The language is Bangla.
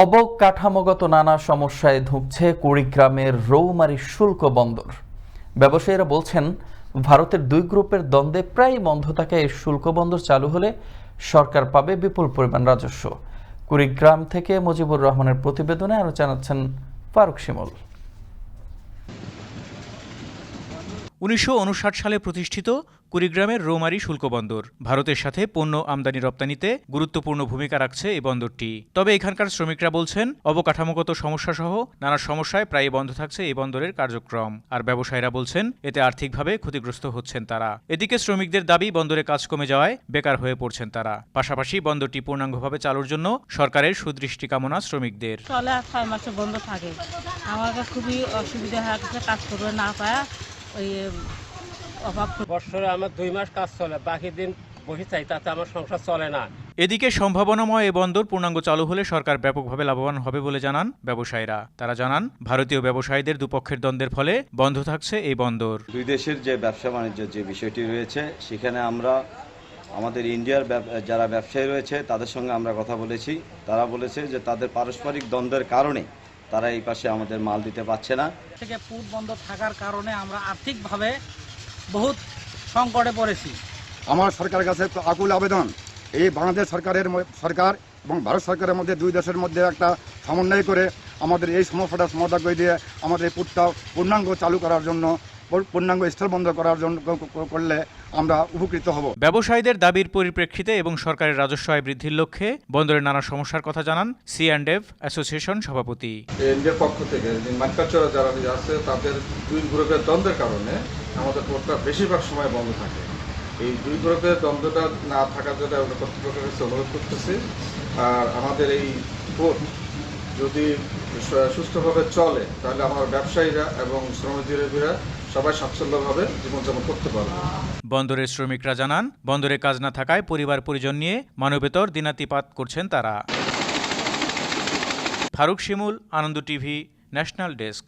অবকাঠামোগত নানা সমস্যায় ধুঁকছে কুড়িগ্রামের রৌমারি শুল্ক বন্দর। ব্যবসায়ীরা বলছেন, ভারতের দুই গ্রুপের দ্বন্দ্বে প্রায় বন্ধ থাকা এই শুল্ক বন্দর চালু হলে সরকার পাবে বিপুল পরিমাণ রাজস্ব। কুড়িগ্রাম থেকে মুজিবুর রহমানের প্রতিবেদনে আরও জানাচ্ছেন ফারুক শিমুল। উনিশশো উনষাট সালে প্রতিষ্ঠিত কুড়িগ্রামের রৌমারী শুল্ক বন্দর। ভারতের সাথে পণ্য আমদানি রপ্তানিতে গুরুত্বপূর্ণ ভূমিকা রাখছে এই বন্দরটি। তবে এখানকার শ্রমিকরা বলছেন, অবকাঠামোগত সমস্যা সহ নানা সমস্যায় প্রায় বন্ধ থাকছে এই বন্দরের কার্যক্রম। আর ব্যবসায়ীরা বলছেন, এতে আর্থিকভাবে ক্ষতিগ্রস্ত হচ্ছেন তারা। এদিকে শ্রমিকদের দাবি, বন্দরে কাজ কমে যাওয়ায় বেকার হয়ে পড়ছেন তারা। পাশাপাশি বন্দরটি পূর্ণাঙ্গভাবে চালুর জন্য সরকারের সুদৃষ্টি কামনা শ্রমিকদের। ছয় মাসে বন্ধ থাকে। আমাকে খুবই অসুবিধা হয়ে কাজ করবে না পায়। ওই অভাব বছরে আমার দুই মাস কাজ চলে বাকি দিন বসে চাই তাতে আমার সংসার চলে না। এদিকে সম্ভাবনাময় এ বন্দর পূর্ণাঙ্গ চালু হলে সরকার ব্যাপকভাবে লাভবান হবে বলে জানান ব্যবসায়ীরা। তারা জানান ভারতীয় ব্যবসায়ীদের দুপক্ষের দ্বন্দ্বের ফলে বন্ধ থাকছে এই বন্দর। দুই দেশের যে ব্যবসা বাণিজ্যের যে বিষয়টি রয়েছে সেখানে আমরা আমাদের ইন্ডিয়ার ব্যব- যারা ব্যবসায়ী রয়েছে তাদের সঙ্গে আমরা কথা বলেছি। তারা বলেছে যে তাদের পারস্পরিক দ্বন্দ্বের কারণে তারা এই পাশে আমাদের মাল দিতে পারছে না। থেকে পুট বন্ধ থাকার কারণে আমরা আর্থিকভাবে বহুত সংকটে পড়েছি। আমার সরকারের কাছে তো আকুল আবেদন এই বাংলাদেশ সরকারের ম- সরকার এবং ভারত সরকারের মধ্যে দুই দেশের মধ্যে একটা সমন্বয় করে আমাদের এই সমস্যাটা সমাধান করে দিয়ে আমাদের এই পুটটা পূর্ণাঙ্গ চালু করার জন্য পূর্ণাঙ্গ স্থল বন্ধ করার জন্য করলে আমরা উপকৃত হব। ব্যবসায়ীদের দাবির পরিপ্রেক্ষিতে এবং সরকারের রাজস্ব আয় বৃদ্ধির লক্ষ্যে বন্দরের নানা সমস্যার কথা জানান সি অ্যান্ড এফ অ্যাসোসিয়েশন সভাপতি। ইন্ডিয়ার পক্ষ থেকে ম্যানুফ্যাকচারার যারা আছে তাদের দুই গ্রুপের দ্বন্দ্বের কারণে আমাদের পোর্টটা বেশিরভাগ সময় বন্ধ থাকে। এই দুই গ্রুপের দ্বন্দ্বটা না থাকার জন্য আমরা কর্তৃপক্ষের কাছে অনুরোধ করতেছি। আর আমাদের এই পোর্ট যদি সুস্থভাবে চলে, তাহলে আমার ব্যবসায়ীরা এবং শ্রমজীবীরা সবাই স্বাচ্ছন্দ্যভাবে জীবনযাপন করতে পারবে। বন্দরের শ্রমিকরা জানান, বন্দরে কাজ না থাকায় পরিবার পরিজন নিয়ে মানবেতর দিনাতিপাত করছেন তারা। Faruk Shimul, Ananda TV, national desk.